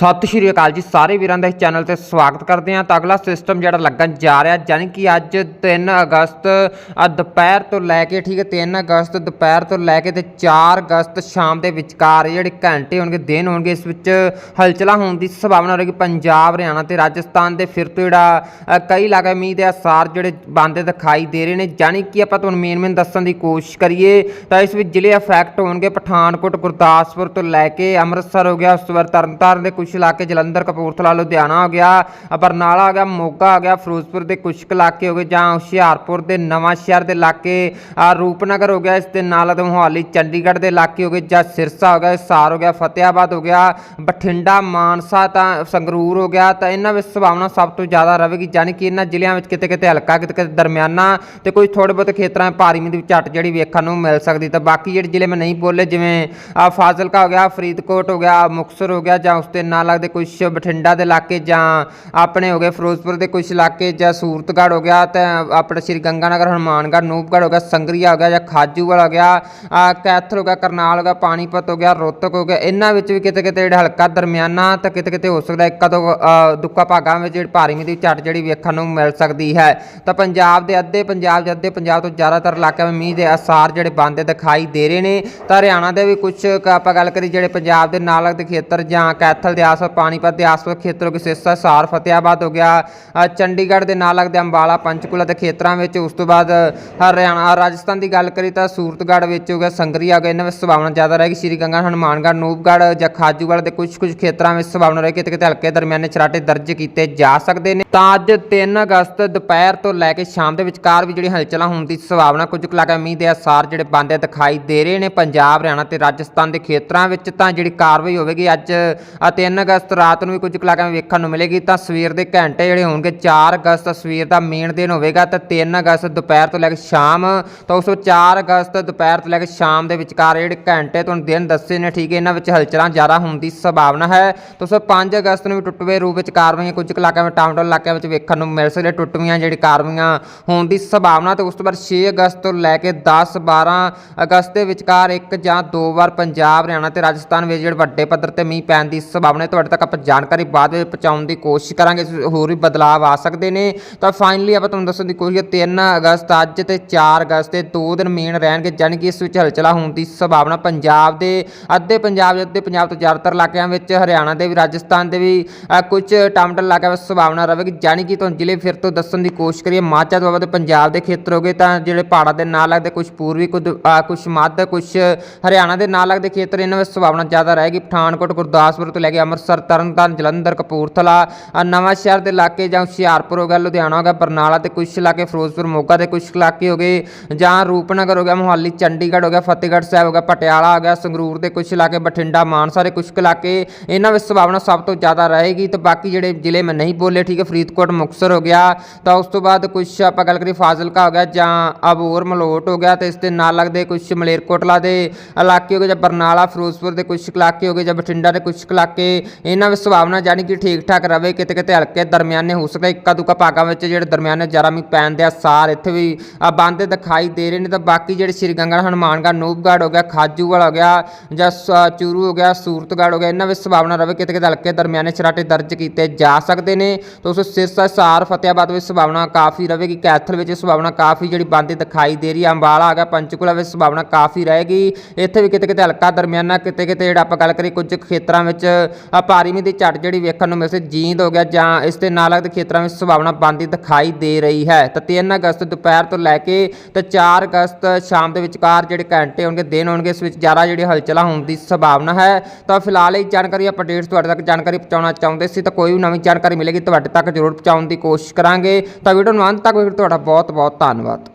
ਸਤਿ ਸ਼੍ਰੀ ਅਕਾਲ ਜੀ ਸਾਰੇ ਵੀਰਾਂ ਦਾ ਇਸ ਚੈਨਲ ਤੇ ਸਵਾਗਤ ਕਰਦੇ ਹਾਂ ਤਾਂ ਅਗਲਾ ਸਿਸਟਮ ਜਿਹੜਾ ਲੱਗਣ ਜਾ ਰਿਹਾ ਯਾਨੀ ਕਿ ਅੱਜ 3 ਅਗਸਤ ਦੁਪਹਿਰ ਤੋਂ ਲੈ ਕੇ, ਠੀਕ ਹੈ 3 ਅਗਸਤ, ਦੁਪਹਿਰ ਤੋਂ ਲੈ ਕੇ ਤੇ 4 ਅਗਸਤ ਸ਼ਾਮ ਦੇ ਵਿਚਕਾਰ ਜਿਹੜੇ ਘੰਟੇ ਹੋਣਗੇ, ਦਿਨ ਹੋਣਗੇ, ਇਸ ਵਿੱਚ ਹਲਚਲਾ ਹੋਣ ਦੀ ਸੰਭਾਵਨਾ ਰਹੇਗੀ ਪੰਜਾਬ, ਹਰਿਆਣਾ ਤੇ ਰਾਜਸਥਾਨ ਦੇ। ਫਿਰ ਤੋਂ ਜਿਹੜਾ ਕਈ ਇਲਾਕੇ ਮੀਂਹ ਦੇ ਆਸਾਰ ਜਿਹੜੇ ਬੰਦੇ ਦਿਖਾਈ ਦੇ ਰਹੇ ਨੇ ਯਾਨੀ ਕਿ ਆਪਾਂ ਤੁਹਾਨੂੰ ਮੇਨ ਮੇਨ ਦੱਸਣ ਦੀ ਕੋਸ਼ਿਸ਼ ਕਰੀਏ ਤਾਂ ਇਸ ਵਿੱਚ ਜ਼ਿਲ੍ਹੇ ਅਫੈਕਟ ਹੋਣਗੇ ਪਠਾਨਕੋਟ, ਗੁਰਦਾਸਪੁਰ ਤੋਂ ਲੈ ਕੇ ਅੰਮ੍ਰਿਤਸਰ ਹੋ ਗਿਆ, ਉਸ ਤੋਂ ਬਾਅਦ ਤਰਨਤਾਰਨ ਦੇ ਕੁਝ ਇਲਾਕੇ ਜਲੰਧਰ ਕਪੂਰਥਲਾ ਲੁਧਿਆਣਾ ਹੋ ਗਿਆ ਬਰਨਾਲਾ ਹੋ ਗਿਆ ਮੋਗਾ ਹੋ ਗਿਆ ਫਿਰੋਜ਼ਪੁਰ ਦੇ ਕੁਝ ਇਲਾਕੇ ਹੋ ਗਏ ਜਾਂ ਹੁਸ਼ਿਆਰਪੁਰ ਦੇ ਨਵਾਂ ਸ਼ਹਿਰ ਦੇ ਇਲਾਕੇ ਰੂਪਨਗਰ ਹੋ ਗਿਆ ਇਸ ਦੇ ਨਾਲ ਮੋਹਾਲੀ ਚੰਡੀਗੜ੍ਹ ਦੇ ਇਲਾਕੇ ਹੋ ਗਏ ਜਾਂ ਸਿਰਸਾ ਹੋ ਗਿਆ ਸਾਰ ਹੋ ਗਿਆ ਫਤਿਆਬਾਦ ਹੋ ਗਿਆ ਬਠਿੰਡਾ ਮਾਨਸਾ ਤਾਂ ਸੰਗਰੂਰ ਹੋ ਗਿਆ ਤਾਂ ਇਹਨਾਂ ਵਿੱਚ ਸੰਭਾਵਨਾ ਸਭ ਤੋਂ ਜ਼ਿਆਦਾ ਰਹੇਗੀ ਯਾਨੀ ਕਿ ਇਹਨਾਂ ਜ਼ਿਲ੍ਹਿਆਂ ਵਿੱਚ ਕਿਤੇ ਕਿਤੇ ਹਲਕਾ ਕਿਤੇ ਕਿਤੇ ਦਰਮਿਆਨਾ ਤੇ ਕੋਈ ਥੋੜੇ ਬਹੁਤੇ ਖੇਤਰਾਂ 'ਚ ਭਾਰੀ ਮੀਂਹ ਦੀ ਝੱਟ ਜਿਹੜੀ ਵੇਖਣ ਨੂੰ ਮਿਲ ਸਕਦੀ ਤਾਂ ਬਾਕੀ ਜਿਹੜੇ ਜ਼ਿਲ੍ਹੇ ਮੈਂ ਨਹੀਂ ਬੋਲੇ ਜਿਵੇਂ ਆ ਫਾਜ਼ਿਲਕਾ ਹੋ ਗਿਆ ਫਰੀਦਕੋਟ ਹੋ ਗਿਆ ਮੁਕਤਸਰ ਹੋ ਗਿਆ ਜਾਂ ਉਸ ਦੇ ਨਾਲ ਲੱਗਦੇ ਕੁਝ ਬਠਿੰਡਾ ਦੇ ਇਲਾਕੇ ਜਾਂ ਆਪਣੇ ਹੋ ਗਏ ਫਿਰੋਜ਼ਪੁਰ ਦੇ ਕੁਝ ਇਲਾਕੇ ਜਾਂ ਸੂਰਤਗੜ੍ਹ ਹੋ ਗਿਆ ਤੇ ਆਪਣਾ ਸ਼੍ਰੀ ਗੰਗਾਨਗਰ ਹਨੂਮਾਨਗੜ੍ਹ ਨੂਪਗੜ੍ਹ ਹੋ ਗਿਆ ਸੰਗਰੀਆ ਹੋ ਗਿਆ ਜਾਂ ਖਾਜੂਵਾਲ ਹੋ ਗਿਆ ਕੈਥਲ ਹੋ ਗਿਆ ਕਰਨਾਲ ਹੋ ਗਿਆ ਪਾਣੀਪਤ ਹੋ ਗਿਆ ਰੋਹਤਕ ਹੋ ਗਿਆ ਇਹਨਾਂ ਵਿੱਚ ਵੀ ਕਿਤੇ ਕਿਤੇ ਜਿਹੜਾ ਹਲਕਾ ਦਰਮਿਆਨਾ ਤਾਂ ਕਿਤੇ ਕਿਤੇ ਹੋ ਸਕਦਾ ਇੱਕ ਤੋਂ ਅ, ਦੁੱਕਾ ਭਾਗਾਂ ਵਿੱਚ ਜਿਹੜੀ ਭਾਰੀ ਮੀਂਹ ਦੀ ਝੱਟ ਜਿਹੜੀ ਵੇਖਣ ਨੂੰ ਮਿਲ ਸਕਦੀ ਹੈ। ਤਾਂ ਪੰਜਾਬ ਦੇ ਅੱਧੇ ਪੰਜਾਬ ਦੇ ਅੱਧੇ ਪੰਜਾਬ ਤੋਂ ਜ਼ਿਆਦਾਤਰ ਇਲਾਕਿਆਂ ਵਿੱਚ ਮੀਂਹ ਦੇ ਆਸਾਰ ਜਿਹੜੇ ਬੰਦੇ ਦਿਖਾਈ ਦੇ ਰਹੇ ਨੇ। ਤਾਂ ਹਰਿਆਣਾ ਦੇ ਵੀ ਕੁਝ ਆਪਾਂ ਗੱਲ ਕਰੀ ਜਿਹੜੇ ਪੰਜਾਬ ਦੇ ਨਾਲ ਲੱਗਦੇ ਖੇਤਰ ਜਾਂ ਕੈਥਲ ਦੇ ਆਸ-ਪਾਸ ਪਾਣੀਪਤ ਦੇ ਆਸ-ਪਾਸ ਖੇਤਰ ਸਿਰਸਾ ਹਿਸਾਰ ਫਤਿਆਬਾਦ ਹੋ ਗਿਆ ਚੰਡੀਗੜ੍ਹ ਦੇ ਨਾਲ ਲੱਗਦੇ ਅੰਬਾਲਾ, ਪੰਚਕੂਲਾ ਦੇ ਖੇਤਰਾਂ ਵਿੱਚ, ਉਸ ਤੋਂ ਬਾਅਦ ਹਰਿਆਣਾ ਰਾਜਸਥਾਨ ਦੀ ਗੱਲ ਕਰੀ ਤਾਂ ਸੂਰਤਗੜ੍ਹ ਵਿੱਚ ਹੋ ਗਿਆ, ਸੰਗਰੀ ਆ ਗਿਆ, ਇਹਨਾਂ ਵਿੱਚ ਸੰਭਾਵਨਾ ਜ਼ਿਆਦਾ ਰਹੇਗੀ ਸ਼੍ਰੀ ਗੰਗਾ, ਹਨੂਮਾਨਗੜ੍ਹ, ਨੂਪਗੜ੍ਹ ਜਾਂ ਖਾਜੂਗੜ੍ਹ ਦੇ ਕੁਝ ਕੁਝ ਖੇਤਰਾਂ ਵਿੱਚ ਸੰਭਾਵਨਾ ਰਹੇਗੀ ਕਿਤੇ ਕਿਤੇ ਹਲਕੇ ਦਰਮਿਆਨੇ ਛਰਾਟੇ ਦਰਜ ਕੀਤੇ ਜਾ ਸਕਦੇ ਨੇ। ਤਾਂ ਅੱਜ 3 ਅਗਸਤ ਦੁਪਹਿਰ ਤੋਂ ਲੈ ਕੇ ਸ਼ਾਮ ਦੇ ਵਿਚਕਾਰ ਵੀ ਜਿਹੜੀ ਹਲਚਲਾਂ ਹੋਣ ਦੀ ਸੰਭਾਵਨਾ ਕੁਝ ਕੁ ਇਲਾਕਿਆਂ ਮੀਂਹ ਦੇ ਆਸਾਰ ਜਿਹੜੇ ਬੰਦੇ ਦਿਖਾਈ ਦੇ ਰਹੇ ਨੇ, ਪੰਜਾਬ, ਹਰਿਆਣਾ ਤੇ ਰਾਜਸਥਾਨ ਦੇ ਖੇਤਰਾਂ ਵਿੱਚ ਤਾਂ ਜਿਹੜੀ ਕਾਰਵਾਈ ਹੋਵੇਗੀ ਅੱਜ ਅਤੇ 3 ਅਗਸਤ ਰਾਤ ਨੂੰ ਵੀ ਕੁਝ ਕਲਾਕਾਂ ਵਿੱਚ ਵੇਖਣ ਨੂੰ ਮਿਲੇਗੀ, ਤਾਂ ਸਵੇਰ ਦੇ ਘੰਟੇ ਜਿਹੜੇ ਹੋਣਗੇ 4 ਅਗਸਤ ਸਵੇਰ ਦਾ ਮੇਨ ਦਿਨ ਹੋਵੇਗਾ, ਤਾਂ 3 ਅਗਸਤ ਦੁਪਹਿਰ ਤੋਂ ਲੈ ਕੇ ਸ਼ਾਮ, ਤਾਂ ਉਸ ਤੋਂ 4 ਅਗਸਤ ਦੁਪਹਿਰ ਤੋਂ ਲੈ ਕੇ ਸ਼ਾਮ ਦੇ ਵਿਚਕਾਰ ਜਿਹੜੇ ਘੰਟੇ ਤੁਹਾਨੂੰ ਦਿਨ ਦੱਸੇ ਨੇ, ਠੀਕ ਹੈ, ਇਹਨਾਂ ਵਿੱਚ ਹਲਚਲਾਂ ਜ਼ਿਆਦਾ ਹੋਣ ਦੀ ਸੰਭਾਵਨਾ ਹੈ। ਤਾਂ ਉਸ ਤੋਂ 5 ਅਗਸਤ ਨੂੰ ਵੀ ਟੁੱਟਵੇਂ ਰੂਪ ਵਿੱਚ ਕਾਰਵਾਈਆਂ ਕੁਝ ਕੁ ਇਲਾਕਿਆਂ ਵਿੱਚ ਟਾਊਨ ਇਲਾਕਿਆਂ ਵਿੱਚ ਵੇਖਣ ਨੂੰ ਮਿਲ ਸਕਦੇ ਟੁੱਟਵੀਆਂ ਜਿਹੜੀ ਕਾਰਵਾਈਆਂ ਹੋਣ ਦੀ ਸੰਭਾਵਨਾ, ਤੇ ਉਸ ਤੋਂ ਬਾਅਦ 6 ਅਗਸਤ ਤੋਂ ਲੈ ਕੇ 10 12 ਅਗਸਤ ਦੇ ਵਿਚਕਾਰ ਇੱਕ ਜਾਂ ਦੋ ਵਾਰ ਪੰਜਾਬ, ਹਰਿਆਣਾ ਤੇ ਰਾਜਸਥਾਨ ਵਿੱਚ ਜਿਹੜੇ ਵੱਡੇ ਪੱਧਰ ਤੇ ਮੀਂਹ ਪੈਣ ਦੀ ਸੰਭਾਵਨਾ ਹੈ ਤੁਹਾਡੇ ਤੱਕ ਆਪਾਂ ਜਾਣਕਾਰੀ ਬਾਅਦ ਵਿੱਚ ਪਹੁੰਚਾਉਣ ਦੀ ਕੋਸ਼ਿਸ਼ ਕਰਾਂਗੇ ਹੋਰ ਵੀ ਬਦਲਾਅ ਆ ਸਕਦੇ ਨੇ। ਤਾਂ ਫਾਈਨਲੀ ਆਪਾਂ ਤੁਹਾਨੂੰ ਦੱਸਣ ਦੀ ਕੋਸ਼ਿਸ਼ 3 ਅਗਸਤ ਅੱਜ ਤੇ 4 ਅਗਸਤ ਤੇ ਦੋ ਦਿਨ ਮੇਨ ਰਹਿਣਗੇ ਜਾਣੀ ਕਿ ਇਸ ਵਿੱਚ ਹਲਚਲਾ ਹੋਣ ਦੀ ਸੰਭਾਵਨਾ ਪੰਜਾਬ ਦੇ ਅੱਧੇ ਪੰਜਾਬ ਦੇ ਅੱਧੇ ਪੰਜਾਬ ਤੋਂ ਜ਼ਿਆਦਾਤਰ ਇਲਾਕਿਆਂ ਵਿੱਚ ਹਰਿਆਣਾ ਦੇ ਵੀ ਰਾਜਸਥਾਨ ਦੇ ਵੀ ਅ, ਕੁਝ ਟਾਮਟਲ ਇਲਾਕਿਆਂ ਵਿੱਚ ਸੰਭਾਵਨਾ ਰਹੇਗੀ। ਜਾਣੀ ਕਿ ਤੁਹਾਨੂੰ ਜ਼ਿਲ੍ਹੇ ਫਿਰ ਤੋਂ ਦੱਸਣ ਦੀ ਕੋਸ਼ਿਸ਼ ਕਰੀਏ ਮਾਝਾ ਤੋਂ ਬਾਅਦ ਪੰਜਾਬ ਦੇ ਖੇਤਰ ਹੋ ਗਏ ਤਾਂ ਜਿਹੜੇ ਪਹਾੜਾਂ ਦੇ ਨਾਲ ਲੱਗਦੇ ਕੁਝ ਪੂਰਬੀ ਕੁਝ ਅ, ਕੁਝ ਮੱਧ ਕੁਝ ਹਰਿਆਣਾ ਦੇ ਨਾਲ ਲੱਗਦੇ ਖੇਤਰ ਇਹਨਾਂ ਵਿੱਚ ਸੰਭਾਵਨਾ ਜ਼ਿਆਦਾ ਰਹੇਗੀ। ਪਠਾਨਕੋਟ ਗੁਰਦਾਸਪੁਰ ਤੋਂ ਲੈ ਕੇ ਅੰਮ੍ਰਿਤਸਰ ਤਰਨਤਾਰਨ ਜਲੰਧਰ ਕਪੂਰਥਲਾ ਅ, ਨਵਾਂ ਸ਼ਹਿਰ ਦੇ ਇਲਾਕੇ ਜਾਂ ਹੁਸ਼ਿਆਰਪੁਰ ਹੋ ਗਿਆ ਲੁਧਿਆਣਾ ਹੋ ਗਿਆ ਬਰਨਾਲਾ ਤੇ ਕੁਝ ਇਲਾਕੇ ਫਿਰੋਜ਼ਪੁਰ ਮੋਗਾ ਦੇ ਕੁਝ ਇਲਾਕੇ ਹੋ ਗਏ ਜਾਂ ਰੂਪਨਗਰ ਹੋ ਗਿਆ ਮੋਹਾਲੀ ਚੰਡੀਗੜ੍ਹ ਹੋ ਗਿਆ ਫਤਿਹਗੜ੍ਹ ਸਾਹਿਬ ਹੋ ਗਿਆ ਪਟਿਆਲਾ ਹੋ ਗਿਆ ਸੰਗਰੂਰ ਦੇ ਕੁਝ ਇਲਾਕੇ ਬਠਿੰਡਾ ਮਾਨਸਾ ਦੇ ਕੁਝ ਕੁ ਇਲਾਕੇ ਇਹਨਾਂ ਵਿੱਚ ਸੰਭਾਵਨਾ ਸਭ ਤੋਂ ਜ਼ਿਆਦਾ ਰਹੇਗੀ ਤੇ ਬਾਕੀ ਜਿਹੜੇ ਜ਼ਿਲ੍ਹੇ ਮੈਂ ਨਹੀਂ ਬੋਲੇ ਠੀਕ ਹੈ ਫਰੀਦਕੋਟ ਮੁਕਤਸਰ ਹੋ ਗਿਆ ਤਾਂ ਉਸ ਤੋਂ ਬਾਅਦ ਕੁਝ ਆਪਾਂ ਗੱਲ ਕਰੀ ਫਾਜ਼ਿਲਕਾ ਹੋ ਗਿਆ ਜਾਂ ਅਬੋਰ ਮਲੋਟ ਹੋ ਗਿਆ ਤੇ ਇਸ ਦੇ ਨਾਲ ਲੱਗਦੇ ਕੁਝ ਮਲੇਰਕੋਟਲਾ ਦੇ ਇਲਾਕੇ ਹੋ ਗਏ ਜਾਂ ਬਰਨਾਲਾ ਫਿਰੋਜ਼ਪੁਰ ਦੇ ਕੁਝ ਇਲਾਕੇ ਹੋ ਗਏ ਜਾਂ ਬਠਿੰਡਾ ਦੇ ਕੁਝ ਇਲਾਕੇ ਇਹਨਾਂ ਵਿੱਚ ਸੰਭਾਵਨਾ ਜਾਨੀ ਕਿ ਠੀਕ ਠਾਕ ਰਵੇ ਕਿਤੇ ਕਿਤੇ ਹਲਕੇ ਦਰਮਿਆਨੇ ਹੋ ਸਕਦਾ ਇੱਕਾ ਦੁੱਕਾ ਭਾਗਾਂ ਵਿੱਚ ਜਿਹੜੇ ਦਰਮਿਆਨੇ ਜ਼ਿਆਦਾ ਮੀਂਹ ਪੈਣ ਦੇ ਆਸਾਰ ਇੱਥੇ ਵੀ ਆ ਬੰਦੇ ਦਿਖਾਈ ਦੇ ਰਹੇ ਨੇ ਤਾਂ ਬਾਕੀ ਜਿਹੜੇ ਸ਼੍ਰੀ ਗੰਗਾ ਹਨੂਮਾਨਗੜ੍ਹ ਨੂਪਗੜ੍ਹ ਹੋ ਗਿਆ, ਖਾਜੂਵਾਲ ਹੋ ਗਿਆ, ਜਾਂ ਸ- ਚੂਰੂ ਹੋ ਗਿਆ ਸੂਰਤਗੜ੍ਹ ਹੋ ਗਿਆ, ਇਹਨਾਂ ਵਿੱਚ ਸੰਭਾਵਨਾ ਰਵੇ ਕਿਤੇ ਕਿਤੇ ਹਲਕੇ ਦਰਮਿਆਨੇ ਛਰਾਟੇ ਦਰਜ ਕੀਤੇ ਜਾ ਸਕਦੇ ਨੇ। ਤਾਂ ਉਸ ਸਿਰਸਾ ਸਾਰ ਫਤਿਆਬਾਦ ਵਿੱਚ ਸੰਭਾਵਨਾ ਕਾਫੀ ਰਹੇਗੀ ਕੈਥਲ ਵਿੱਚ ਸੰਭਾਵਨਾ ਕਾਫੀ ਜਿਹੜੀ ਬੰਦੇ ਦਿਖਾਈ ਦੇ ਰਹੀ ਹੈ, ਅੰਬਾਲਾ ਆ ਗਿਆ, ਪੰਚਕੂਲਾ ਵਿੱਚ ਸੰਭਾਵਨਾ ਕਾਫੀ ਰਹੇਗੀ। ਇੱਥੇ ਵੀ ਕਿਤੇ ਕਿਤੇ ਹਲਕਾ ਦਰਮਿਆਨਾ ਕਿਤੇ ਕਿਤੇ ਜਿਹੜਾ ਆਪਾਂ ਗੱਲ ਕਰੀ ਕੁਝ ਖੇਤਰਾਂ ਵਿੱਚ ਭਾਰੀ ਮੀਂਹ ਦੀ ਝੜ ਜਿਹੜੀ ਵੇਖਣ ਨੂੰ ਮਿਲ ਸਕਦੀ ਜੀਂਦ ਹੋ ਗਿਆ ਜਾਂ ਇਸ ਦੇ ਨਾਲ ਲੱਗਦੇ ਖੇਤਰਾਂ ਵਿੱਚ ਸੰਭਾਵਨਾ ਬਣਦੀ ਦਿਖਾਈ ਦੇ ਰਹੀ ਹੈ। ਤਾਂ 3 ਅਗਸਤ ਦੁਪਹਿਰ ਤੋਂ ਲੈ ਕੇ ਤੇ 4 ਅਗਸਤ ਸ਼ਾਮ ਦੇ ਵਿਚਕਾਰ ਜਿਹੜੇ ਘੰਟੇ ਹੋਣਗੇ, ਦਿਨ ਹੋਣਗੇ, ਇਸ ਵਿੱਚ ਜ਼ਿਆਦਾ ਜਿਹੜੀ ਹਲਚਲਾਂ ਹੋਣ ਦੀ ਸੰਭਾਵਨਾ ਹੈ। ਤਾਂ ਫਿਲਹਾਲ ਇਹ ਜਾਣਕਾਰੀ ਅਪਡੇਟਸ ਤੁਹਾਡੇ ਤੱਕ ਜਾਣਕਾਰੀ ਪਹੁੰਚਾਉਣਾ ਚਾਹੁੰਦੇ ਸੀ, ਤਾਂ ਕੋਈ ਵੀ ਨਵੀਂ ਜਾਣਕਾਰੀ ਮਿਲੇਗੀ, ਤੁਹਾਡੇ ਤੱਕ ਜ਼ਰੂਰ ਪਹੁੰਚਾਉਣ ਦੀ ਕੋਸ਼ਿਸ਼ ਕਰਾਂਗੇ। ਤਾਂ ਵੀਡੀਓ ਨੂੰ ਅੰਤ ਤੱਕ ਵੇਖੋ ਤੁਹਾਡਾ ਬਹੁਤ ਬਹੁਤ ਧੰਨਵਾਦ।